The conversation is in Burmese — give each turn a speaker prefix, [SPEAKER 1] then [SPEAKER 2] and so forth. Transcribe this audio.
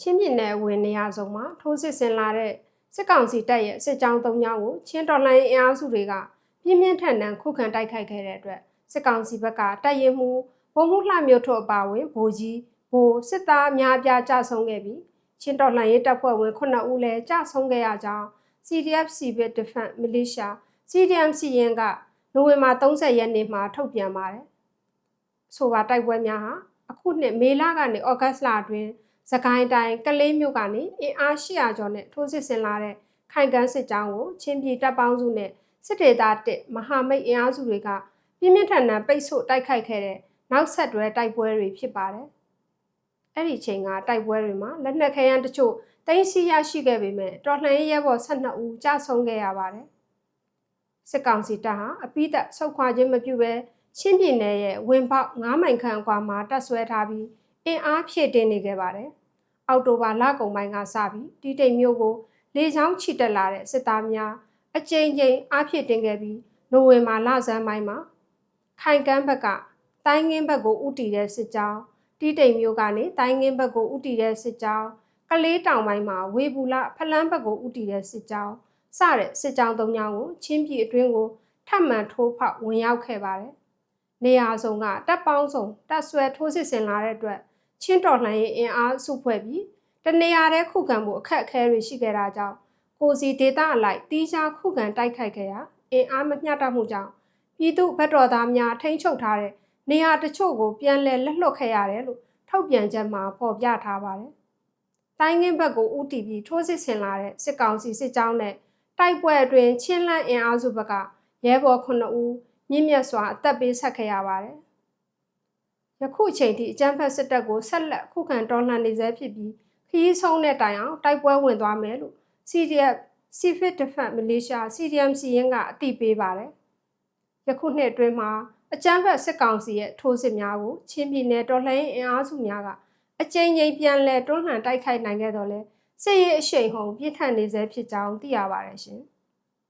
[SPEAKER 1] ချင်းပြည်နယ်ဝင်နေရဆုံးမှာထိုးစစ်ဆင်လာတဲ့စစ်ကောင်စီတပ်ရဲ့စစ်ကြောင်း၃ကြောင်းကိုချင်းတော်လှန်ရေးအင်အားစုတွေကပြင်းပြင်းထန်ထန်ခုခံတိုက်ခိုက်ခဲ့တဲ့အတွက်စစ်ကောင်စီဘက်ကတပ်ရင်မှုဗိုလ်မှုလှမျိုးထုတ်အပါအဝင်ဗိုလ်ကြီးဗိုလ်စစ်သားအများအပြားကြဆုံးခဲ့ပြီးချင်းတော်လှန်ရေးတပ်ဖွဲ့ဝင်9ဦးလည်းကြဆုံးခဲ့ရကြောင်း CDF Civil Defense Militia CDM စီရင်ကနိုဝင်ဘာ30ရက်နေ့မှာထုတ်ပြန်ပါတယ်။ဆိုပါတိုက်ပွဲများဟာအခုနှစ်မေလကနေဩဂတ်လအတွင်း စကိုင်းတိုင်းကလေးမြို့ကနေအင်အား800ကျော်နဲ့ထိုးစစ်ဆင်လာတဲ့ခိုင်ကန်းစစ်ကြောင်းကိုချင်းပြည်တပ်ပေါင်းစုနဲ့စစ်ဒေသတစ်မဟာမိတ်အင်အားစုတွေကပြင်းပြင်းထန်ထန်ပိတ်ဆို့တိုက်ခိုက်ခဲ့တဲ့နောက်ဆက်တွဲတိုက်ပွဲတွေဖြစ်ပါတယ်။အဲ့ဒီချိန်ကတိုက်ပွဲတွေမှာလက်နက်ခဲယမ်းတချို့တင်းစီရရှိခဲ့ပေမဲ့တော်လှန်ရေးရဲဘော်12ဦးကြာဆုံးခဲ့ရပါတယ်။စစ်ကောင်စီတပ်ဟာအပိသက်ဆုတ်ခွာခြင်းမပြုဘဲချင်းပြည်နယ်ရဲ့ဝင်ပေါက်9မိုင်ခန့်အကွာမှာတပ်ဆွဲထားပြီး အင်အားဖြည့်တင်းနေခဲ့ပါတယ်။အောက်တိုဘာလကုန်ပိုင်းကစပြီးတီတိတ်မျိုးကိုလေချောင်းချီတက်လာတဲ့စစ်သားများအကြိမ်ကြိမ်အားဖြည့်တင်းခဲ့ပြီးနိုဝင်ဘာလဆန်းပိုင်းမှာခိုင်ကန်းဘက်ကတိုင်းငင်းဘက်ကိုဥတီတဲ့စစ်ကြောင်းတီတိတ်မျိုးကနေတိုင်းငင်းဘက်ကိုဥတီတဲ့စစ်ကြောင်းကလေးတောင်ပိုင်းမှာဝေဘူးလဖလန်းဘက်ကိုဥတီတဲ့စစ်ကြောင်းစတဲ့စစ်ကြောင်းသုံးကြောင်းကိုချင်းပြည်အတွင်းကိုထပ်မံထိုးဖောက်ဝင်ရောက်ခဲ့ပါတယ်။နေရာစုံကတပ်ပေါင်းစုံတပ်ဆွဲထိုးစစ်ဆင်လာတဲ့အတွက် ချင်းတော်လှန်ရေးအင်အားစုဖွဲ့ပြီးတနေရာတဲ့ခုခံမှုအခက်အခဲတွေရှိခဲ့တာကြောင့်ကိုစီဒေတာအလိုက်တီးခြားခုခံတိုက်ခိုက်ခဲ့ရာအင်အားမမျှတမှုကြောင့်ပြည်သူဗတ်တော်သားများထိန်းချုပ်ထားတဲ့နေရာတချို့ကိုပြန်လည်လက်လွတ်ခဲ့ရတယ်လို့ထုတ်ပြန်ချက်မှာဖော်ပြထားပါတယ်။တိုင်းငင်းဘက်ကိုဥတီပြီးထိုးစစ်ဆင်လာတဲ့စစ်ကောင်စီစစ်ကြောင်းနဲ့တိုက်ပွဲအတွင်းချင်းလန့်အင်အားစုဘက်ကရဲဘော်9ဦးမြင့်မြတ်စွာအသက်ပေးဆက်ခဲ့ရပါတယ်။ ယခုချိန်ထိအကြမ်းဖက်စစ်တပ်ကိုဆက်လက်ခုခံတော်လှန်နေဆဲဖြစ်ပြီးခရီးဆုံးတဲ့တိုင်အောင်တိုက်ပွဲဝင်သွားမယ်လို့ CDF Civil Defense Malaysia CDM စီရင်ကအသိပေးပါတယ်။ယခုနှစ်အတွင်းမှာအကြမ်းဖက်စစ်ကောင်စီရဲ့ထိုးစစ်များကိုချင်းပြည်နယ်တော်လှန်ရေးအင်အားစုများကအကြိမ်ကြိမ်ပြန်လည်တွန်းလှန်တိုက်ခိုက်နိုင်ခဲ့တော့လဲစစ်ရေးအရှိန်ဟုန်ပြစ်ထန်နေဆဲဖြစ်ကြောင်းသိရပါတယ်ရှင်။